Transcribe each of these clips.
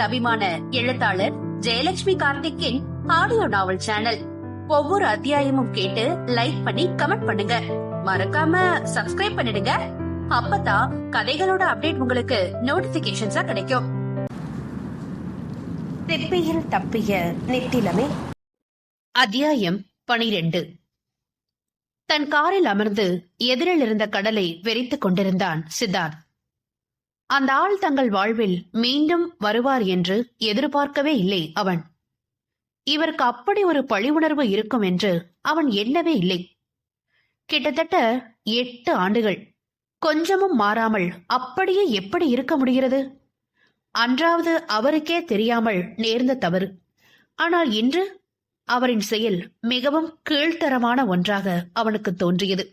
உங்கள் அபிமான எழுத்தாளர் ஜெயலட்சுமி கார்த்திக்கின் ஆடியோ நாவல் சேனல். ஒவ்வொரு அத்தியாயமும் கேட்டு லைக் பண்ணி கமெண்ட் பண்ணுங்க. மறக்காம சப்ஸ்கிரைப் பண்ணிடுங்க. அப்பதான் கதைகளோட அப்டேட் உங்களுக்கு நோட்டிபிகேஷன்ஸா கிடைக்கும். திப்பியில் தப்பிய நித்திலமே. அத்தியாயம் பனிரெண்டு. தன் காரில் அமர்ந்து எதிரில் இருந்த கடலை வெறித்துக் கொண்டிருந்தான் சித்தார்த். அந்த ஆள் தங்கள் வாழ்வில் மீண்டும் வருவார் என்று எதிர்பார்க்கவே இல்லை அவன். இவருக்கு அப்படி ஒரு பழி உணர்வு இருக்கும் என்று அவன் எண்ணவே இல்லை. கிட்டத்தட்ட எட்டு ஆண்டுகள். கொஞ்சமும் மாறாமல் அப்படியே எப்படி இருக்க முடிகிறது? அன்றாவது அவருக்கே தெரியாமல் நேர்ந்த தவறு. ஆனால் இன்று அவரின் செயல் மிகவும் கீழ்த்தரமான ஒன்றாக அவனுக்கு தோன்றியது.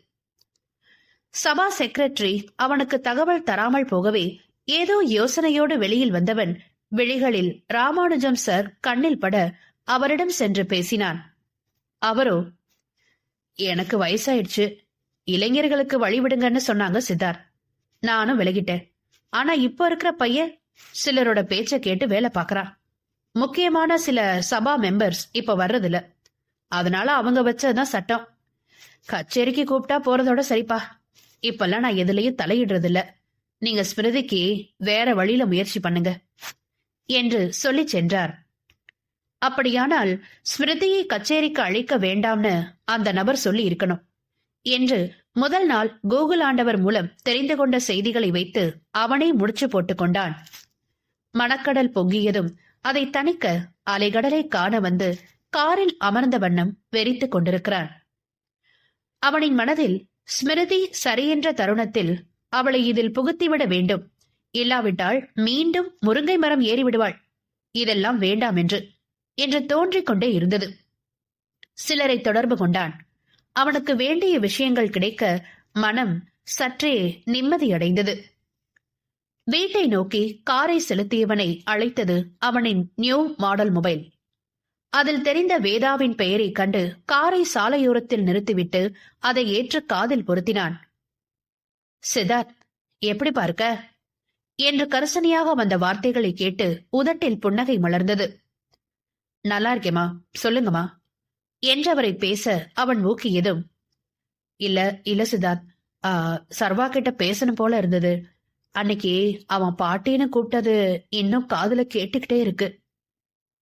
சபா செக்ரட்டரி அவனுக்கு தகவல் தராமல் போகவே ஏதோ யோசனையோடு வெளியில் வந்தவன் விழிகளில் ராமானுஜம் சார் கண்ணில் பட அவரிடம் சென்று பேசினான். அவரோ எனக்கு வயசாயிடுச்சு. இளைஞர்களுக்கு வழிவிடுங்கன்னு சொன்னாங்க சித்தார்த் நானும் விலகிட்டேன். ஆனா இப்ப இருக்கிற பையன் சிலரோட பேச்ச கேட்டு வேலை பார்க்கறான். முக்கியமான சில சபா மெம்பர்ஸ் இப்ப வர்றதில்ல. அதனால அவங்க வச்சதுதான் சட்டம். கச்சேரிக்கு கூப்பிட்டா போறதோட சரிப்பா. இப்பெல்லாம் நான் எதுலயும் தலையிடுறது நீங்க ஸ்மிருதிக்கு வேற வழியில முயற்சி பண்ணுங்க என்று சொல்லி சென்றார். அப்படியானால் ஸ்மிருதியை கச்சேரிக்கு அழைக்க வேண்டாம்னு அந்த நபர் சொல்லி இருக்கணும் என்று முதல் நாள் கூகுள் ஆண்டவர் மூலம் தெரிந்து கொண்ட செய்திகளை வைத்து அவனை முடிச்சு போட்டு கொண்டான். மணக்கடல் பொங்கியதும் அதை தணிக்க அலைகடலை காண வந்து காரில் அமர்ந்த வண்ணம் வெறித்துக் கொண்டிருக்கிறான். அவனின் மனதில் ஸ்மிருதி சரியென்ற தருணத்தில் அவளை இதில் புகுத்திவிட வேண்டும். இல்லாவிட்டால் மீண்டும் முருங்கை மரம் ஏறிவிடுவாள். இதெல்லாம் வேண்டாம் என்று என்று தோன்றிக் கொண்டே இருந்தது. சிலரை தொடர்பு கொண்டான். அவனுக்கு வேண்டிய விஷயங்கள் கிடைக்க மனம் சற்றே நிம்மதியடைந்தது. வீட்டை நோக்கி காரை செலுத்தியவனை அழைத்தது அவனின் நியூ மாடல் மொபைல். அதில் தெரிந்த வேதாவின் பெயரைக் கண்டு காரை சாலையோரத்தில் நிறுத்திவிட்டு அதை ஏற்று காதில் பொருத்தினான். சித்தார்த் எப்படி பார்க்க? என்று கரிசனையாக வந்த வார்த்தைகளை கேட்டு உதட்டில் புன்னகை மலர்ந்தது. நல்லா இருக்கேமா சொல்லுங்கம்மா என்றவரை பேச அவன் ஊக்கியதும் இல்ல இல்ல சித்தார்த் சர்வா கிட்ட பேசணும் போல இருந்தது. அன்னைக்கு அவன் பாட்டின்னு கூப்பிட்டது இன்னும் காதுல கேட்டுக்கிட்டே இருக்கு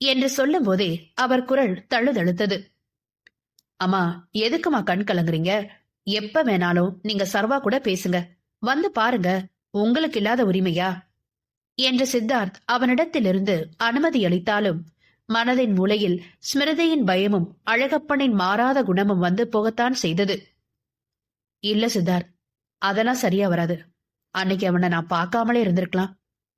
என்று சொல்லும் போதே அவர் குரல் தழுதழுத்தது. அம்மா எதுக்குமா கண் கலங்குறீங்க? எப்ப வேணாலும் நீங்க சர்வா கூட பேசுங்க. வந்து பாருங்க உங்களுக்கு இல்லாத உரிமையா? என்று சித்தார்த் அவனிடத்திலிருந்து அனுமதி அளித்தாலும் மனதின் மூலையில் ஸ்மிருதியின் பயமும் அழகப்பனின் மாறாத குணமும் வந்து போகத்தான் செய்தது. இல்ல சித்தார்த் அதெல்லாம் சரியா வராது. அன்னைக்கு அவனை நான் பார்க்காமலே இருந்திருக்கலாம்.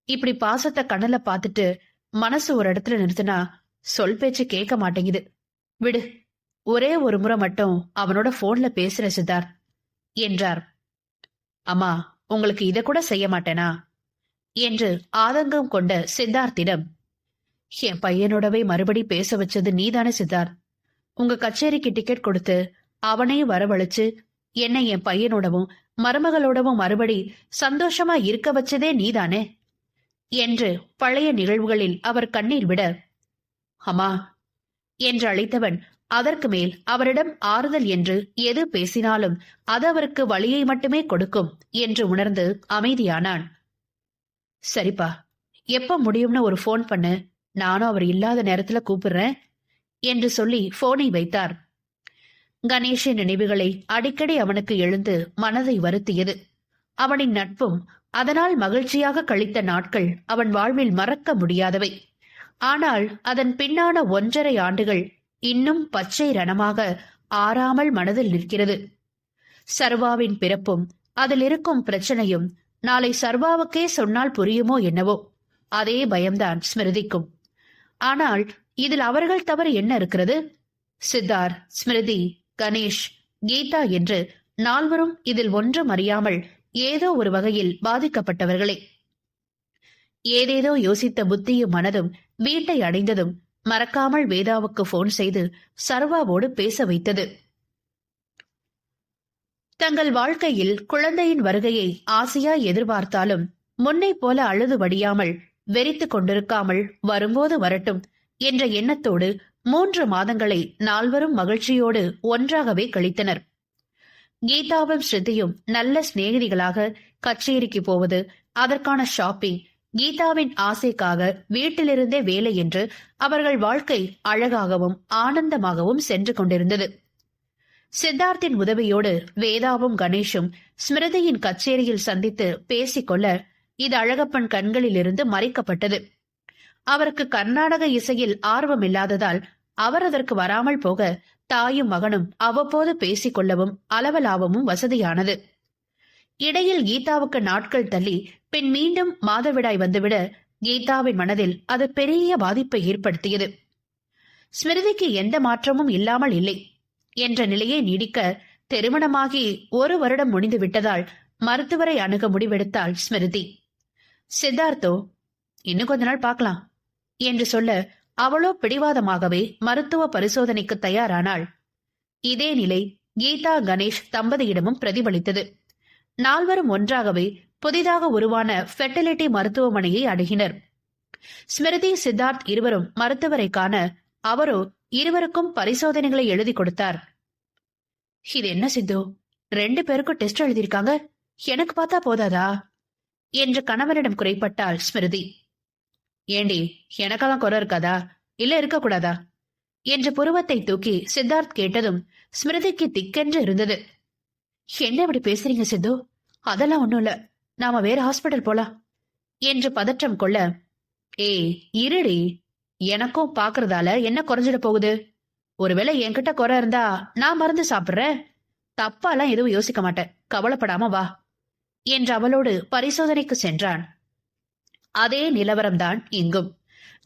இப்படி பாசத்தை கண்ணுல பார்த்துட்டு மனசு ஒரு இடத்துல நிறுத்தினா சொல் பேச்சு கேட்க மாட்டேங்குது. விடு. ஒரே ஒரு முறை மட்டும் அவனோட போன்ல பேசுற சித்தார்த் என்றார். அம்மா உங்களுக்கு இதை கூட செய்ய மாட்டேனா? என்று ஆதங்கம் கொண்ட சித்தார்த்திடம் என் பையனோடவே மறுபடி பேச வச்சது நீதானே சித்தார்த்? உங்க கச்சேரிக்கு டிக்கெட் கொடுத்து அவனையும் வரவழைச்சு என்னை என் பையனோடவும் மருமகளோடவும் மறுபடி சந்தோஷமா இருக்க வச்சதே நீதானே? என்று பழைய நிகழ்வுகளில் அவர் கண்ணீர் விட அம்மா என்று அழைத்தவன் அதற்கு மேல் அவரிடம் ஆறுதல் என்று எது பேசினாலும் அது அவருக்கு வழியை மட்டுமே கொடுக்கும் என்று உணர்ந்து அமைதியானான். சரிப்பா எப்ப முடியும்னு ஒரு ஃபோன் பண்ணு நானும் அவர் இல்லாத நேரத்துல கூப்பிடுறேன் என்று சொல்லி போனை வைத்தார். கணேஷின் நினைவுகளை அடிக்கடி அவனுக்கு எழுந்து மனதை வருத்தியது. அவனின் நட்பும் அதனால் மகிழ்ச்சியாக கழித்த நாட்கள் அவன் வாழ்வில் மறக்க முடியாதவை. ஆனால் அதன் பின்னான ஒன்றரை ஆண்டுகள் இன்னும் பச்சை ரணமாக ஆறாமல் மனதில் நிற்கிறது. சர்வாவின் பிறப்பும் அதில் இருக்கும் பிரச்சனையும் நாளை சர்வாவுக்கே சொன்னால் புரியுமோ என்னவோ? அதே பயம்தான் ஸ்மிருதிக்கும். ஆனால் இதில் அவர்கள் தவறு என்ன இருக்கிறது? சித்தார் ஸ்மிருதி கணேஷ் கீதா என்று நால்வரும் இதில் ஒன்றும் அறியாமல் ஏதோ ஒரு வகையில் பாதிக்கப்பட்டவர்களே. ஏதேதோ யோசித்த புத்தியும் மனதும் வீட்டை அடைந்ததும் மறக்காமல் வேதாவுக்கு போன் செய்து சர்வாவோடு பேச வைத்தது. தங்கள் வாழ்க்கையில் குழந்தையின் வருகையை ஆசையா எதிர்பார்த்தாலும் முன்னை போல அழுது வடியாமல் வெறித்துக் கொண்டிருக்காமல் வரும்போது வரட்டும் என்ற எண்ணத்தோடு மூன்று மாதங்களை நால்வரும் மகிழ்ச்சியோடு ஒன்றாகவே கழித்தனர். கீதாவும் ஸ்ருதியும் நல்ல சிநேகிதிகளாக கச்சேரிக்கு போவது அதற்கான ஷாப்பிங் கீதாவின் ஆசைக்காக வீட்டிலிருந்தே வேலை என்று அவர்கள் வாழ்க்கை அழகாகவும் ஆனந்தமாகவும் சென்று கொண்டிருந்தது. சித்தார்த்தின் உதவியோடு வேதாவும் கணேஷும் ஸ்மிருதியின் கச்சேரியில் சந்தித்து பேசிக்கொள்ள இது அழகப்பன் கண்களிலிருந்து மறைக்கப்பட்டது. அவருக்கு கர்நாடக இசையில் ஆர்வம் இல்லாததால் அவர் அதற்கு வராமல் போக தாயும் மகனும் அவ்வப்போது பேசிக்கொள்ளவும் அளவலாவமும் வசதியானது. இடையில் கீதாவுக்கு நாட்கள் தள்ளி பின் மீண்டும் மாதவிடாய் வந்துவிட கீதாவின் மனதில் அது பெரிய பாதிப்பை ஏற்படுத்தியது. ஸ்மிருதிக்கு எந்த மாற்றமும் இல்லாமல் இல்லை என்ற நிலையை நீடிக்க திருமணமாகி ஒரு வருடம் முடிந்து விட்டதால் மருத்துவரை அணுக முடிவெடுத்தாள் ஸ்மிருதி. சித்தார்த்தோ இன்னும் கொஞ்ச நாள் பார்க்கலாம் என்று சொல்ல அவளோ பிடிவாதமாகவே மருத்துவ பரிசோதனைக்கு தயாரானாள். இதே நிலை கீதா கணேஷ் தம்பதியிடமும் பிரதிபலித்தது. நால்வரும் ஒன்றாகவே புதிதாக உருவான ஃபெர்டிலிட்டி மருத்துவமனையை அணுகினர். ஸ்மிருதி சித்தார்த் இருவரும் மருத்துவரை காண அவரோ இருவருக்கும் பரிசோதனைகளை எழுதி கொடுத்தார். இது என்ன சித்து? ரெண்டு பேருக்கும் டெஸ்ட் எழுதியிருக்காங்க? எனக்கு பார்த்தா போதாதா? என்று கணவனிடம் குறைப்பட்டாள் ஸ்மிருதி. ஏண்டி எனக்கெல்லாம் குறை இருக்காதா? இல்ல இருக்கக்கூடாதா? என்ற புருவத்தை தூக்கி சித்தார்த் கேட்டதும் ஸ்மிருதிக்கு திக்கென்று இருந்தது. என்ன இப்படி பேசுறீங்க சிந்து? அதெல்லாம் ஒண்ணும் இல்ல. நாம வேற ஹாஸ்பிட்டல் போலாம். என்று பதற்றம் கொள்ள ஏய் இருடி. எனக்கும் பாக்குறதால என்ன குறைஞ்சிட போகுது? ஒருவேளை என்கிட்ட குறை இருந்தா நான் மருந்து சாப்பிடுறேன். தப்பாலாம் எதுவும் யோசிக்க மாட்டேன். கவலைப்படாம வா. என்று அவளோடு பரிசோதனைக்கு சென்றான். அதே நிலவரம்தான் இங்கும்.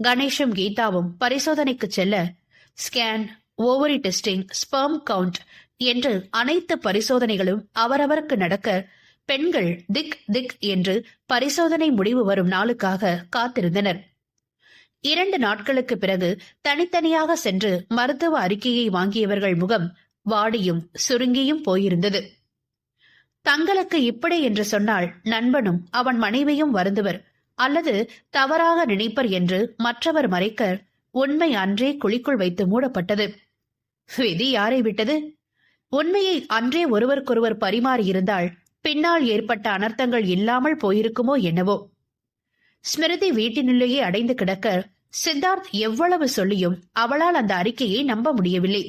கணேஷும் கீதாவும் பரிசோதனைக்கு செல்ல scan ovary testing sperm count என்று அனைத்து பரிசோதனைகளும் அவரவருக்கு நடக்க பெண்கள் திக் திக் என்று பரிசோதனை முடிவு வரும் நாளுக்காக காத்திருந்தனர். இரண்டு நாட்களுக்கு பிறகு தனித்தனியாக சென்று மருத்துவ அறிக்கையை வாங்கியவர்கள் முகம் வாடியும் சுருங்கியும் போயிருந்தது. தங்களுக்கு இப்படி என்று சொன்னால் நண்பனும் அவன் மனைவியும் வருந்துவர் அல்லது தவறாக நினைப்பர் என்று மற்றவர் மறைக்க உண்மை அன்றே குழிக்குள் வைத்து மூடப்பட்டது. விதி யாரை விட்டது? உண்மையை அன்றே ஒருவருக்கொருவர் பரிமாறியிருந்தால் பின்னால் ஏற்பட்ட அனர்த்தங்கள் இல்லாமல் போயிருக்குமோ என்னவோ. ஸ்மிருதி வீட்டினுள்ளேயே அடைந்து கிடக்க சித்தார்த் எவ்வளவு சொல்லியும் அவளால் அந்த அறிக்கையை நம்ப முடியவில்லை.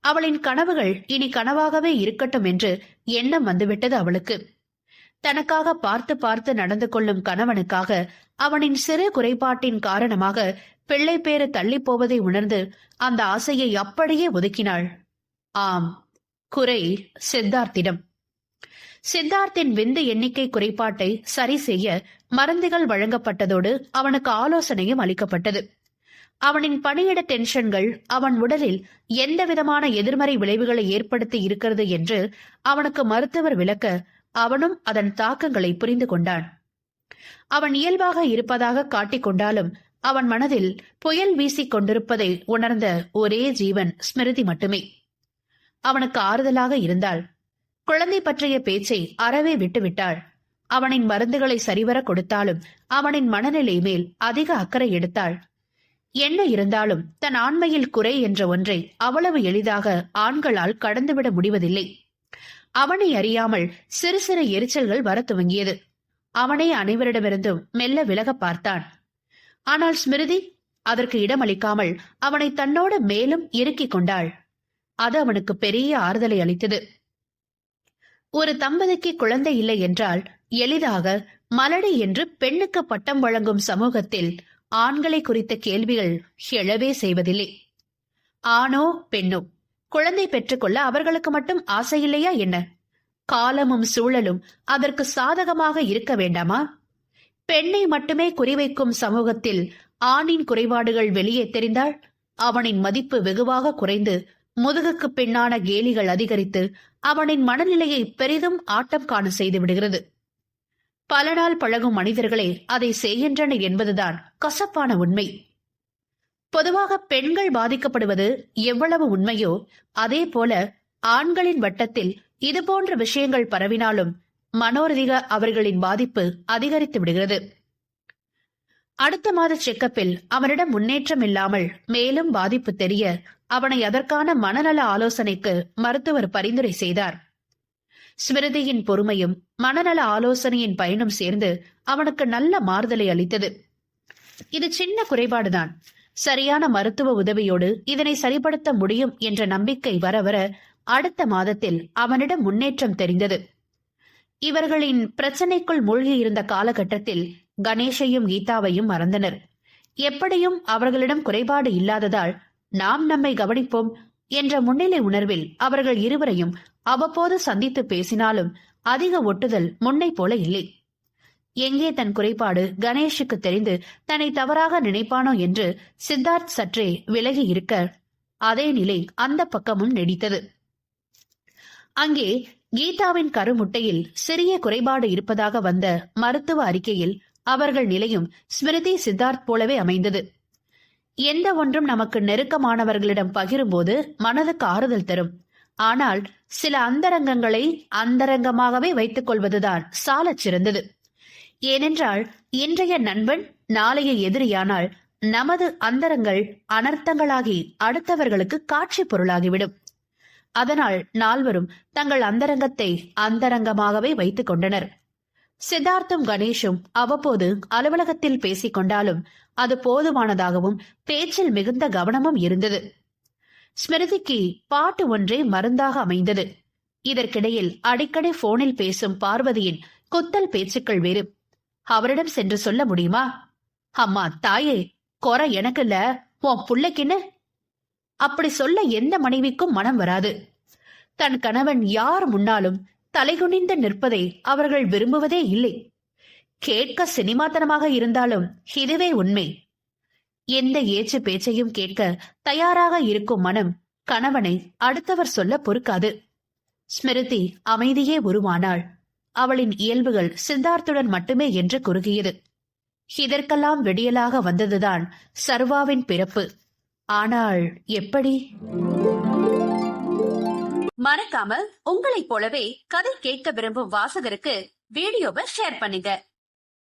அவளின் கனவுகள் இனி கனவாகவே இருக்கட்டும் என்று எண்ணம் வந்துவிட்டது அவளுக்கு. தனக்காக பார்த்து பார்த்து நடந்து கொள்ளும் கணவனுக்காக அவனின் சிறு குறைபாட்டின் காரணமாக பிள்ளை பேறு தள்ளிப்போவதை உணர்ந்து அந்த ஆசையை அப்படியே ஒதுக்கினாள். ஆம். குறை சித்தார்த்திடம். சித்தார்த்தின் விந்து எண்ணிக்கை குறைபாட்டை சரி செய்ய மருந்துகள் வழங்கப்பட்டதோடு அவனுக்கு ஆலோசனையும் அளிக்கப்பட்டது. அவனின் பணியிட டென்ஷன்கள் அவன் உடலில் எந்த விதமான எதிர்மறை விளைவுகளை ஏற்படுத்தி இருக்கிறது என்று அவனுக்கு மருத்துவர் விளக்க அவனும் அதன் தாக்கங்களை புரிந்து கொண்டான். அவன் இயல்பாக இருப்பதாக காட்டிக்கொண்டாலும் அவன் மனதில் புயல் வீசிக் கொண்டிருப்பதை உணர்ந்த ஒரே ஜீவன் ஸ்மிருதி மட்டுமே. அவனுக்கு ஆறுதலாக இருந்தாள். குழந்தை பற்றிய பேச்சை அறவே விட்டுவிட்டாள். அவனின் மருந்துகளை சரிவர கொடுத்தாலும் அவனின் மனநிலை மேல் அதிக அக்கறை எடுத்தாள். என்ன இருந்தாலும் தன் ஆண்மையில் குறை என்ற ஒன்றை அவ்வளவு எளிதாக ஆண்களால் கடந்துவிட முடிவதில்லை. அவனை அறியாமல் சிறு சிறு எரிச்சல்கள் வர துவங்கியது. அவனை அனைவரிடமிருந்தும் மெல்ல விலக பார்த்தான். ஆனால் ஸ்மிருதி அதற்கு இடமளிக்காமல் அவனை தன்னோடு மேலும் இறுக்கிக் கொண்டாள். அது அவனுக்கு பெரிய ஆறுதலை அளித்தது. ஒரு தம்பதிக்கு குழந்தை இல்லை என்றால் எளிதாக மலடி என்று பெண்ணுக்கு பட்டம் வழங்கும் சமூகத்தில் ஆண்களை குறித்த கேள்விகள் எழவே செய்வதில்லை. ஆணோ பெண்ணோ குழந்தை பெற்றுக்கொள்ள அவர்களுக்கு மட்டும் ஆசை இல்லையா என்ன? காலமும் சூழலும் அதற்கு சாதகமாக இருக்க வேண்டாமா? பெண்ணை மட்டுமே குறிவைக்கும் சமூகத்தில் ஆணின் குறைபாடுகள் வெளியே தெரிந்தால் அவனின் மதிப்பு வெகுவாக குறைந்து முதுகுக்கு பின்னான கேலிகள் அதிகரித்து அவனின் மனநிலையை பெரிதும் ஆட்டம் காண செய்து விடுகிறது. பல நாள் பழகும் மனிதர்களே அதை செய்கின்றனர் என்பதுதான் கசப்பான உண்மை. பொதுவாக பெண்கள் பாதிக்கப்படுவது எவ்வளவு உண்மையோ அதே போல ஆண்களின் வட்டத்தில் இதுபோன்ற விஷயங்கள் பரவினாலும் மனோரதிக அவர்களின் பாதிப்பு அதிகரித்து விடுகிறது. அடுத்த மாத செக்கப்பில் அவனிடம் முன்னேற்றம் இல்லாமல் மேலும் பாதிப்பு தெரிய அவனை அதற்கான மனநல ஆலோசனைக்கு மருத்துவர் பரிந்துரை செய்தார். ஸ்மிருதியின் பொறுமையும் மனநல ஆலோசனையின் பயனும் சேர்ந்து அவனுக்கு நல்ல மாறுதலை அளித்தது. இது சின்ன குறைபாடுதான். சரியான மருத்துவ உதவியோடு இதனை சரிப்படுத்த முடியும் என்ற நம்பிக்கை வர வர அடுத்த மாதத்தில் அவனிடம் முன்னேற்றம் தெரிந்தது. இவர்களின் பிரச்சனைக்குள் மூழ்கியிருந்த காலகட்டத்தில் கணேஷையும் கீதாவையும் மறந்தனர். எப்படியும் அவர்களிடம் குறைபாடு இல்லாததால் நாம் நம்மை கவனிப்போம் என்ற முன்னிலை உணர்வில் அவர்கள் இருவரையும் அவ்வப்போது சந்தித்து பேசினாலும் அதிக ஒட்டுதல் முன்னை போல இல்லை. எங்கே தன் குறைபாடு கணேஷுக்கு தெரிந்து தன்னை தவறாக நினைப்பானோ என்று சித்தார்த் சற்றே விலகி இருக்க அதே நிலை அந்த பக்கமும் நீடித்தது. அங்கே கீதாவின் கருமுட்டையில் சிறிய குறைபாடு இருப்பதாக வந்த மருத்துவ அறிக்கையில் அவர்கள் நிலையும் ஸ்மிருதி சித்தார்த் போலவே அமைந்தது. எந்த ஒன்றும் நமக்கு நெருக்கமானவர்களிடம் பகிரும்போது மனதுக்கு ஆறுதல் தரும். ஆனால் சில அந்தரங்கங்களை அந்தரங்கமாகவே வைத்துக் கொள்வதுதான் சாலச் சிறந்தது. ஏனென்றால் இன்றைய நண்பன் நாளைய எதிரியானால் நமது அந்தரங்கள் அனர்த்தங்களாகி அடுத்தவர்களுக்கு காட்சி பொருளாகிவிடும். அதனால் நால்வரும் தங்கள் அந்தரங்கத்தை அந்தரங்கமாகவே வைத்துக் கொண்டனர். சித்தார்த்தும் கணேஷும் அவ்வப்போது அலுவலகத்தில் பேசிக் கொண்டாலும் அது போதுமானதாகவும் பேச்சில் மிகுந்த கவனமும் இருந்தது. ஸ்மிருதிக்கு பாட்டு ஒன்றே மருந்தாக அமைந்தது. இதற்கிடையில் அடிக்கடி போனில் பேசும் பார்வதியின் குத்தல் பேச்சுக்கள் வேறு. அவரிடம் சென்று சொல்ல முடியுமா? அம்மா தாயே குறை எனக்கு இல்ல உன் புள்ளைக்குன்னு? அப்படி சொல்ல எந்த மனைவிக்கும் மனம் வராது. தன் கணவன் யார் முன்னாலும் தலைகுனிந்து நிற்பதை அவர்கள் விரும்புவதே இல்லை. கேட்க சினிமாத்தனமாக இருந்தாலும் இதுவே உண்மை. எந்த ஏச்சு பேச்சையும் கேட்க தயாராக இருக்கும் மனம் கணவனை அடுத்தவர் சொல்ல பொறுக்காது. ஸ்மிருதி அமைதியே உருவானாள் அவளின் இயல்புகள் சித்தார்த்துடன் மட்டுமே என்று குறுகியது. இதற்கெல்லாம் வெடியலாக வந்ததுதான் சர்வாவின் பிறப்பு. ஆனால் எப்படி? மறக்காம உங்களைப் போலவே கதை கேட்க விரும்பும் வாசகருக்கு வீடியோவை ஷேர் பண்ணுங்க.